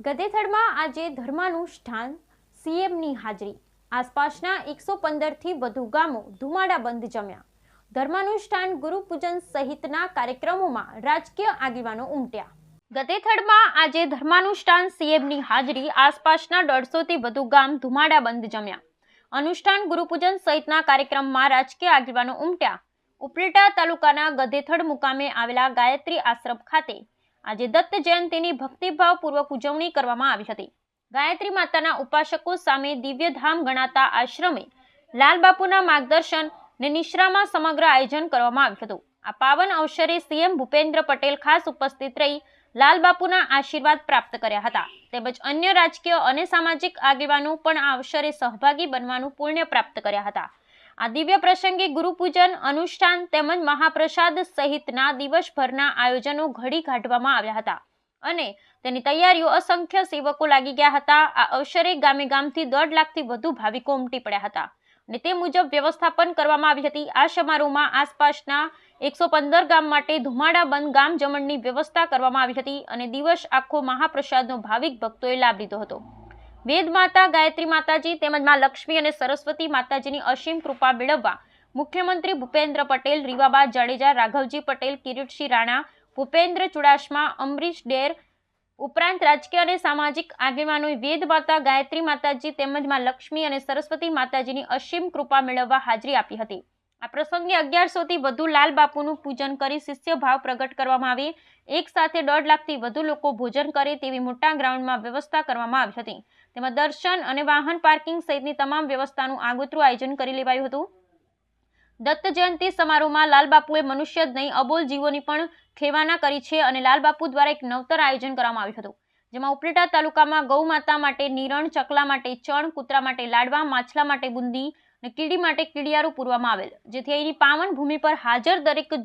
ગધેથડમાં આજે ધર્માનુષ્ઠાન સીએમની હાજરી. આસપાસના એકસો પંદરથી વધુ ગામો ધુમાડા બંધ જમ્યા ધર્માનુષ્ઠાન ગુરુપૂજન સહિતના કાર્યક્રમોમાં રાજકીય આગેવાનો ઉમટ્યા. ગધેથડમાં આજે ધર્માનુષ્ઠાન સીએમની હાજરી, આસપાસના દોઢસોથી વધુ ગામ ધુમાડા બંધ જમ્યા. અનુષ્ઠાન ગુરુપૂજન સહિતના કાર્યક્રમમાં રાજકીય આગેવાનો ઉમટ્યા. ઉપલેટા તાલુકાના ગધેથડ મુકામે આવેલા ગાયત્રી આશ્રમ ખાતે આજે દત્ત જયંતીની ભક્તિભાવપૂર્વક ઉજવણી કરવામાં આવી હતી. ગાયત્રી માતાના ઉપાસકો સામે દિવ્યધામ ગણાતા આશ્રમે લાલબાપુના માર્ગદર્શન ને નિશ્રામાં સમગ્ર આયોજન કરવામાં આવ્યું હતું. આ પાવન અવસરે સીએમ ભૂપેન્દ્ર પટેલ ખાસ ઉપસ્થિત રહી લાલબાપુના આશીર્વાદ પ્રાપ્ત કર્યા હતા. તેમજ અન્ય રાજકીય અને સામાજિક આગેવાનો પણ આ અવસરે સહભાગી બનવાનું પુણ્ય પ્રાપ્ત કર્યા હતા. આ દિવ્ય પ્રસંગે ગુરુપૂજન, અનુષ્ઠાન તેમજ મહાપ્રસાદ સહિતના દિવસભરના આયોજનો ઘડી કાઢવામાં આવ્યા હતા અને તેની તૈયારીઓ અસંખ્ય સેવકો લાગી ગયા હતા. આ અવસરે ગામે ગામથી દોઢ લાખથી વધુ ભાવિકો ઉમટી પડ્યા હતા અને તે મુજબ વ્યવસ્થાપન કરવામાં આવી હતી. આ સમારોહમાં આસપાસના એકસો પંદર ગામ માટે ધુમાડા બંધ ગામ જમણની વ્યવસ્થા કરવામાં આવી હતી અને દિવસ આખો મહાપ્રસાદનો ભાવિક ભક્તોએ લાભ લીધો હતો. વેદ માતા, ગાયત્રી માતાજી તેમજમાં લક્ષ્મી અને સરસ્વતી માતાજીની અસીમ કૃપા મેળવવા મુખ્યમંત્રી ભૂપેન્દ્ર પટેલ, રીવાબા જાડેજા, રાઘવજી પટેલ, કિરીટસિંહ રાણા, ભૂપેન્દ્ર ચુડાસમા, અમરીશ ડેર ઉપરાંત રાજકીય અને સામાજિક આગેવાનોએ વેદ માતા, ગાયત્રી માતાજી તેમજમાં લક્ષ્મી અને સરસ્વતી માતાજીની અસીમ કૃપા મેળવવા હાજરી આપી હતી. આ પ્રસંગે અગિયારસોથી વધુ લાલ બાપુનું પૂજન કરી શિષ્ય ભાવ પ્રગટ કરવામાં આવે. એક સાથે દોઢ લાખથી વધુ લોકો ભોજન કરે તેવી મોટા ગ્રાઉન્ડમાં વ્યવસ્થા કરવામાં આવી હતી. તેમાં દર્શન અને વાહન પાર્કિંગ સહિતની તમામ વ્યવસ્થાનું આગોતરું આયોજન કરી લેવાયું હતું. દત્ત જયંતિ સમારોહમાં લાલબાપુએ મનુષ્ય જ નહીં, અબોલ જીવોની પણ ખેવાના કરી છે અને લાલબાપુ દ્વારા એક નવતર આયોજન કરવામાં આવ્યું હતું. જેમાં ઉપલેટા તાલુકામાં ગૌ માતા માટે નિરણ, ચકલા માટે ચણ, કૂતરા માટે લાડવા, માછલા માટે બુંદી અને કીડી માટે કીડિયારું પૂરવામાં આવેલ, જેથી અહીંની પાવન ભૂમિ પર હાજર દરેક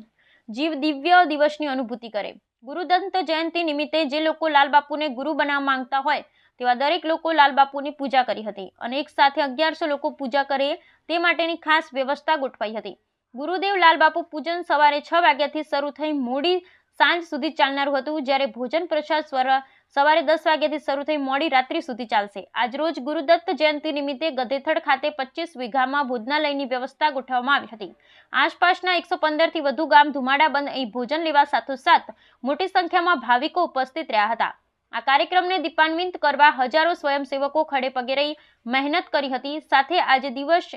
જીવ દિવ્ય દિવસની અનુભૂતિ કરે. ગુરુદંત જયંતિ નિમિત્તે જે લોકો લાલબાપુને ગુરુ બનાવવા માંગતા હોય તેવા દરેક લોકો લાલબાપુની પૂજા કરી હતી અને એક સાથે અગિયારસો લોકો પૂજા કરે તે માટેની ખાસ વ્યવસ્થા ગોઠવાઈ હતી. ગુરુદેવ લાલબાપુ પૂજન સવારે છ વાગ્યાથી શરૂ થઈ મોડી સાંજ સુધી ચાલનારું હતું, જ્યારે ભોજન પ્રસાદ સ્વર સવારે દસ વાગ્યાથી શરૂ થઈ મોડી રાત્રિ સુધી ચાલશે. આજરોજ ગુરુદત્ત જયંતિ નિમિત્તે ગધેથડ ખાતે પચીસ વીઘામાં ભોજનાલયની વ્યવસ્થા ગોઠવવામાં આવી હતી. આસપાસના એકસો પંદરથી વધુ ગામ ધુમાડા બંધ અહીં ભોજન લેવા સાથોસાથ મોટી સંખ્યામાં ભાવિકો ઉપસ્થિત રહ્યા હતા. આ કાર્યક્રમને દીપાન્વિત કરવા હજારો સ્વયંસેવકો ખડે પગે રહી મહેનત કરી હતી. સાથે આજે દિવસ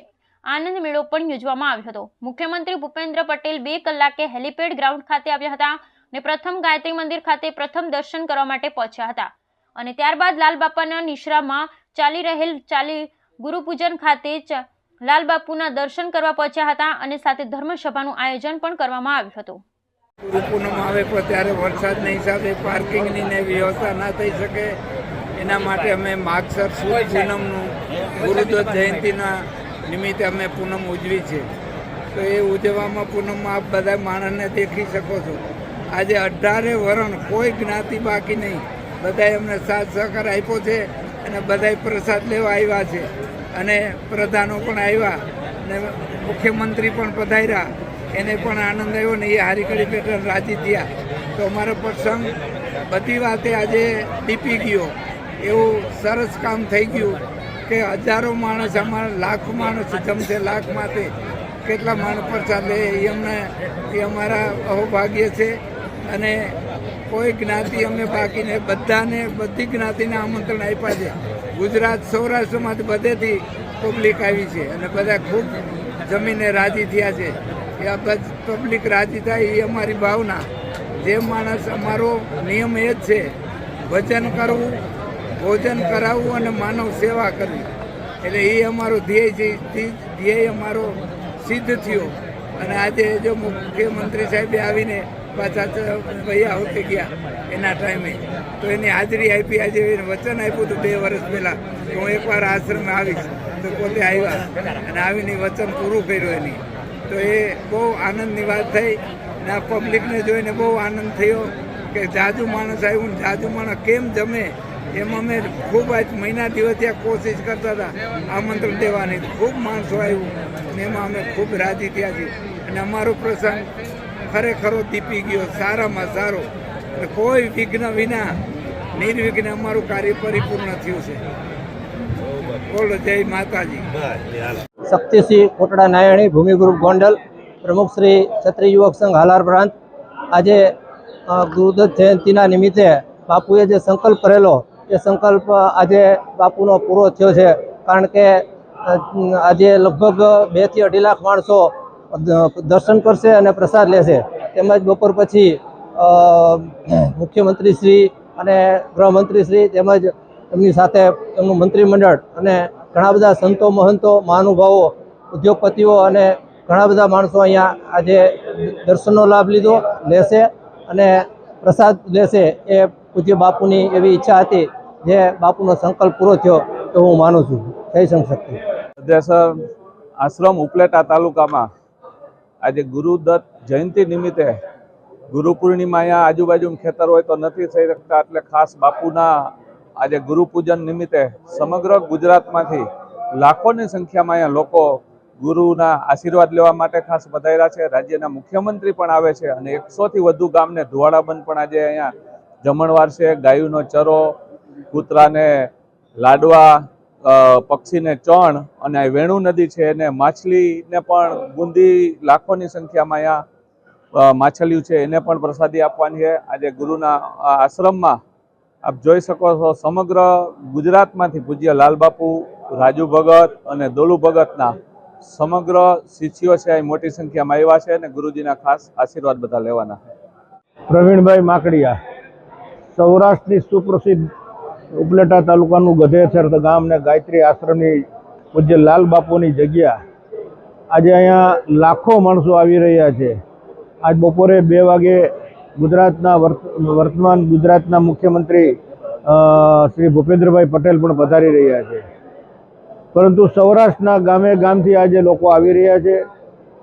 આનંદ મેળો પણ યોજવામાં આવ્યો હતો. મુખ્યમંત્રી ભૂપેન્દ્ર પટેલ બે કલાકે હેલિપેડ ગ્રાઉન્ડ ખાતે આવ્યા હતા અને પ્રથમ ગાયત્રી મંદિર ખાતે પ્રથમ દર્શન કરવા માટે પહોંચ્યા હતા. અને ત્યારબાદ લાલબાપાના નિશ્રામાં ચાલી રહેલ ચાલી ગુરુપૂજન ખાતે લાલબાપુના દર્શન કરવા પહોંચ્યા હતા અને સાથે ધર્મસભાનું આયોજન પણ કરવામાં આવ્યું હતું. પૂનમ આવે પણ ત્યારે વરસાદના હિસાબે પાર્કિંગની ને વ્યવસ્થા ના થઈ શકે. એના માટે અમે માગસર સુદ પૂનમનું ગુરુદ્વ જયંતિના નિમિત્તે અમે પૂનમ ઉજવી છે. તો એ ઉજવવામાં પૂનમમાં આપ બધા માણસને દેખી શકો છો. આજે અઢારે વરણ કોઈ જ્ઞાતિ બાકી નહીં. બધાએ અમને સાથ સહકાર આપ્યો છે અને બધાએ પ્રસાદ લેવા આવ્યા છે. અને પ્રધાનો પણ આવ્યા અને મુખ્યમંત્રી પણ પધાર્યા. એને પણ આનંદ આવ્યો ને એ હારીકડી પેટર્ન રાજી થયા. તો અમારો પ્રસંગ બધી વાતે આજે દીપી ગયો. એવું સરસ કામ થઈ ગયું કે હજારો માણસ અમારા લાખ માણસ જમશે માટે કેટલા માણસ પ્રસાદ લે એ અમને, એ અમારા અહોભાગ્ય છે. અને કોઈ જ્ઞાતિ અમે બાકીને બધાને, બધી જ્ઞાતિને આમંત્રણ આપ્યા છે. ગુજરાત સૌરાષ્ટ્રમાંથી બધેથી પબ્લિક આવી છે અને બધા ખૂબ જમીને રાજી થયા છે. એ આ પબ્લિક રાજી થાય એ અમારી ભાવના. જે માણસ અમારો નિયમ એ જ છે, ભજન કરવું, ભોજન કરાવવું અને માનવ સેવા કરવી. એટલે એ અમારો ધ્યેય છે ધ્યેય અમારો સિદ્ધ થયો. અને આજે જો મુખ્યમંત્રી સાહેબે આવીને પાછા ભૈયા હોતે ગયા એના ટાઈમે. તો એની હાજરી આપી, આજે વચન આપ્યું હતું બે વર્ષ પહેલાં. હું એકવાર આશ્રમે આવીશ. તો પોતે આવ્યા અને આવીને વચન પૂરું કર્યું એની. તો એ બહુ આનંદની વાત થઈ અને આ પબ્લિકને જોઈને બહુ આનંદ થયો કે જાજુ માણસ આવ્યું ને જાજુ માણસ કેમ જમે? એમ અમે ખૂબ આજ મહિના દિવસ ત્યાં કોશિશ કરતા હતા આમંત્રણ દેવાની. ખૂબ માણસો આવ્યું અને એમાં અમે ખૂબ રાજી થયા છીએ. અને અમારો પ્રસંગ ખરેખરો દીપી ગયો, સારામાં સારો. અને કોઈ વિઘ્ન વિના, નિર્વિઘ્ન અમારું કાર્ય પરિપૂર્ણ થયું છે. બોલો, જય માતાજી. શક્તિસિંહ કોટડા નાયણી, ભૂમિગુરુ ગોંડલ, પ્રમુખ શ્રી ક્ષત્રિય યુવક સંઘ હાલાર પ્રાંત. આજે ગુરુદત્ત જયંતિના નિમિત્તે બાપુએ જે સંકલ્પ કરેલો, એ સંકલ્પ આજે બાપુનો પૂરો થયો છે. કારણ કે આજે લગભગ બેથી અઢી લાખ માણસો દર્શન કરશે અને પ્રસાદ લેશે. તેમજ બપોર પછી મુખ્યમંત્રી શ્રી અને ગૃહમંત્રી શ્રી તેમજ એમની સાથે એમનું મંત્રીમંડળ અને ઘણા બધા સંતો, મહંતો, મહાનુભાવો, ઉદ્યોગપતિઓ અને ઘણા બધા માણસો અહીંયા આજે દર્શનનો લાભ લીધો, લેશે અને પ્રસાદ લેશે એ પૂજ્ય બાપુની એવી ઈચ્છા હતી. જે બાપુનો સંકલ્પ પૂરો થયો તો હું માનું છું. જય સંશક્તિ અધ્યાસર આશ્રમ ઉપલેટા તાલુકામાં આજે ગુરુદત્ત જયંતિ નિમિત્તે ગુરુ પૂર્ણિમા અહીંયા આજુબાજુ ખેતર હોય તો નથી થઈ શકતા, એટલે ખાસ બાપુના આજે ગુરુપૂજન નિમિત્તે સમગ્ર ગુજરાતમાંથી લાખોની સંખ્યામાં અહીંયા લોકો ગુરુના આશીર્વાદ લેવા માટે ખાસ વધાર્યા છે. રાજ્યના મુખ્યમંત્રી પણ આવે છે અને એકસોથી વધુ ગામને ધુવાડાબંધ પણ આજે અહીંયા જમણવાર છે. ગાયુનો ચરો, કૂતરાને લાડવા પક્ષીને ચણ અને વેણુ નદી છે એને માછલીને પણ બુંદી લાખોની સંખ્યામાં અહીંયા માછલીઓ છે એને પણ પ્રસાદી આપવાની છે. આજે ગુરુના આશ્રમમાં આપ જોઈ શકો છો સમગ્ર ગુજરાતમાંથી પૂજ્ય લાલબાપુ, રાજુ ભગત અને દોલુ ભગતના સમગ્ર શિષ્યો છે, અહીં મોટી સંખ્યામાં આવ્યા છે અને ગુરુજીના ખાસ આશીર્વાદ બધા લેવાના પ્રવીણભાઈ માકડિયા, સૌરાષ્ટ્રની સુપ્રસિદ્ધ ઉપલેટા તાલુકાનું ગધેસર ગામને ગાયત્રી આશ્રમની પૂજ્ય લાલ બાપુની જગ્યા. આજે અહીંયા લાખો માણસો આવી રહ્યા છે. આજ બપોરે બે વાગે ગુજરાતના વર્ત- વર્તમાન ગુજરાતના મુખ્યમંત્રી શ્રી ભૂપેન્દ્રભાઈ પટેલ પણ પધારી રહ્યા છે. પરંતુ સૌરાષ્ટ્રના ગામે ગામથી આજે લોકો આવી રહ્યા છે.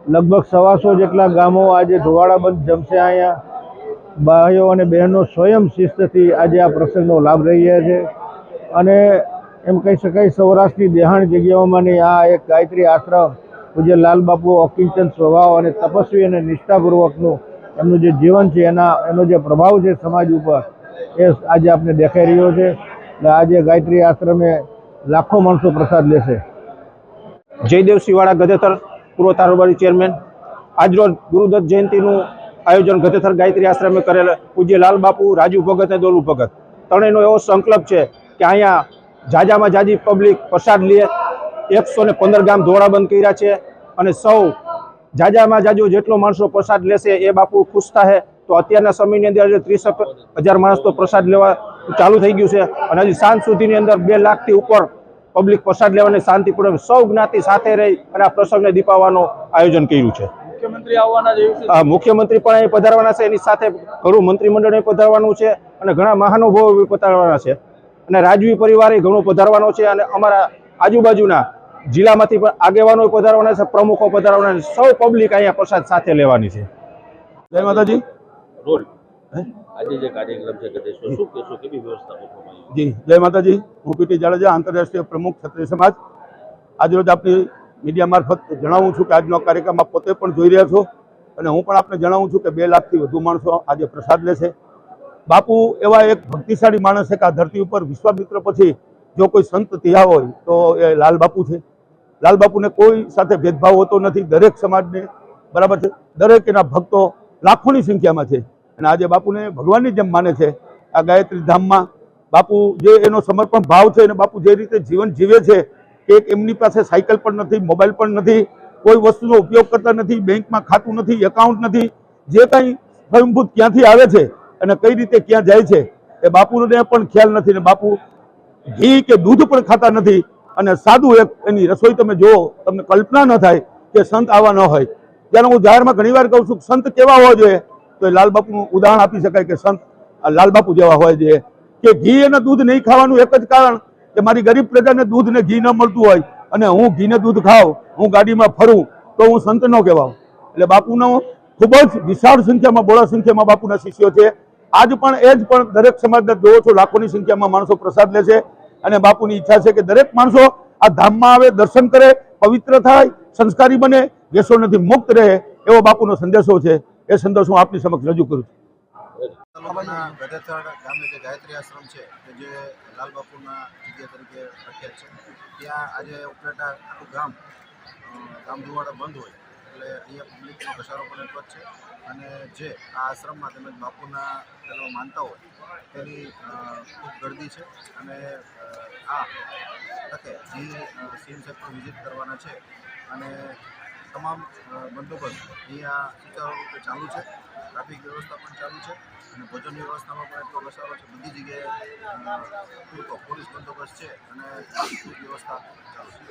લગભગ સવાસો જેટલા ગામો આજે ધોવાળાબંધ જમશે અહીંયા. ભાઈઓ અને બહેનો સ્વયં શિસ્તથી આજે આ પ્રસંગનો લાભ લઈ રહ્યા છે. અને એમ કહી શકાય સૌરાષ્ટ્રની દેહાણ જગ્યાઓમાંની આ એક ગાયત્રી આશ્રમ, પૂજ્ય લાલબાપુ, અકિંચન સ્વભાવ અને તપસ્વી અને નિષ્ઠાપૂર્વકનું એમનું જે જીવન છે, એના, એનો જે પ્રભાવ છે સમાજ ઉપર, એ આજે આપણે દેખાઈ રહ્યો છે. એટલે આજે ગાયત્રી આશ્રમે લાખો માણસો પ્રસાદ લેશે. જયદેવ શિવાળા ગધેથર, પૂર્વ તારોબારી ચેરમેન. આજરોજ ગુરુદત્ત જયંતિનું આયોજન ગધેથર ગાયત્રી આશ્રમે કરેલ પૂજ્ય લાલ બાપુ, રાજુ ભગત અને દોલુ ભગત. ત્રણેયનો એવો સંકલ્પ છે કે અહીંયા જાજામાં જાજી પબ્લિક પ્રસાદ લે. એકસો ને પંદર ગામ ધોળાબંધ કર્યા છે અને સૌ જાજામાં જાજુ જેટલો માણસો પ્રસાદ લેશે એ બાપુ ખુશ થાય તો અત્યારના સમયની અંદર ત્રીસ હજાર માણસ તો પ્રસાદ લેવા ચાલુ થઈ ગયું છે. અને હજી સાંજ સુધીની અંદર બે લાખથી ઉપર પબ્લિક પ્રસાદ લેવાની શાંતિપૂર્વક સૌ જ્ઞાતિ સાથે રહી અને આ પ્રસંગને દીપાવવાનું આયોજન કર્યું છે. આ મુખ્યમંત્રી પણ અહીં પધારવાના છે. એની સાથે ઘણું મંત્રીમંડળ પધારવાનું છે અને ઘણા મહાનુભાવો પધારવાના છે. અને રાજવી પરિવાર ઘણું પધારવાનો છે અને અમારા આજુબાજુના જિલ્લામાંથી પણ આગેવાનો પધારવાના છે પ્રમુખો પધારવાના છે. સૌ પબ્લિક અહીંયા પ્રસાદ સાથે લેવાની છે. જય માતાજી. આજે જે કાર્યક્રમ છે ગતેશ્વર શું કહેશો? કેવી વ્યવસ્થા ગોઠવવામાં આવી? જી જય માતાજી. હું પીટી જાડેજા આંતરરાષ્ટ્રીય પ્રમુખ ક્ષત્રિય સમાજ. આજરોજ આપની મીડિયા મારફત જણાવું છું કે આજનો કાર્યક્રમ આપ પોતે પણ જોઈ રહ્યા છો. અને હું પણ આપને જણાવું છું કે બે લાખથી વધુ માણસો આજે પ્રસાદ લેશે. બાપુ એવા એક ભક્તિશાળી માણસ છે કે આ ધરતી ઉપર વિશ્વામિત્ર પછી જો કોઈ સંત ત્યાં હોય તો એ લાલ બાપુ છે. લાલ બાપુને કોઈ સાથે ભેદભાવ હોતો નથી. દરેક સમાજને બરાબર છે. દરેક એના ભક્તો લાખોની સંખ્યામાં છે. અને આજે બાપુને ભગવાનની જેમ માને છે. આ ગાયત્રી ધામમાં બાપુ જે એનો સમર્પણ ભાવ છે અને બાપુ જે રીતે જીવન જીવે છે, કે એમની પાસે સાયકલ પણ નથી, મોબાઈલ પણ નથી, કોઈ વસ્તુનો ઉપયોગ કરતા નથી, બેંકમાં ખાતું નથી, એકાઉન્ટ નથી, જે કંઈ સ્વયંભૂત ક્યાંથી આવે છે અને કઈ રીતે ક્યાં જાય છે, એ બાપુને પણ ખ્યાલ નથી ને બાપુ ઘી કે દૂધ પણ ખાતા નથી. અને સાદું એક એની રસોઈ તમે જુઓ, તમને કલ્પના ન થાય કે સંત આવા ન હોય. જ્યારે હું જાહેરમાં ઘણીવાર કહું છું સંત કેવા હોવા જોઈએ? તો એ લાલબાપુનું ઉદાહરણ આપી શકાય કે સંત લાલબાપુ જેવા હોય જોઈએ. કે ઘી અને દૂધ નહીં ખાવાનું એક જ કારણ કે મારી ગરીબ પ્રજાને દૂધ ને ઘી ન મળતું હોય. અને હું ઘીને દૂધ ખાઉં, હું ગાડીમાં ફરું, તો હું સંત ન કહેવાઉં. એટલે બાપુનો ખૂબ જ વિશાળ સંખ્યામાં બોળા સંખ્યામાં બાપુના શિષ્યો છે. આજ પણ એ જ પણ દરેક સમાજના જોવો છો, લાખોની સંખ્યામાં માણસો પ્રસાદ લે છે. અને બાપુની ઈચ્છા છે કે દરેક માણસો આ ધામમાં આવે, દર્શન કરે, પવિત્ર થાય, સંસ્કારી બને વ્યસનોથી મુક્ત રહે એવો બાપુનો સંદેશો છે. એ સંદેશો હું આપની સમક્ષ રજૂ કરું છું. ત્યાં આજે ઉપલેટા ગામ ગામ ધુવાડા બંધ હોય. એટલે અહીંયા પબ્લિકનો ઘસારો પણ એટલો જ છે. અને જે આ આશ્રમમાં તેમજ બાપુના પેલો માનતા હોય તેની ખૂબ ગરદી છે. અને આ તકે જે સીએમ સાહેબ પણ વિઝિટ કરવાના છે. અને તમામ બંદોબસ્ત અહીંયા સુચારુ રૂપે ચાલુ છે. ટ્રાફિક વ્યવસ્થા પણ ચાલુ છે. અને ભોજન વ્યવસ્થામાં પણ એટલો ઘસારો છે. બધી જગ્યાએ પૂરતો પોલીસ બંદોબસ્ત છે અને વ્યવસ્થા ચાલુ છે.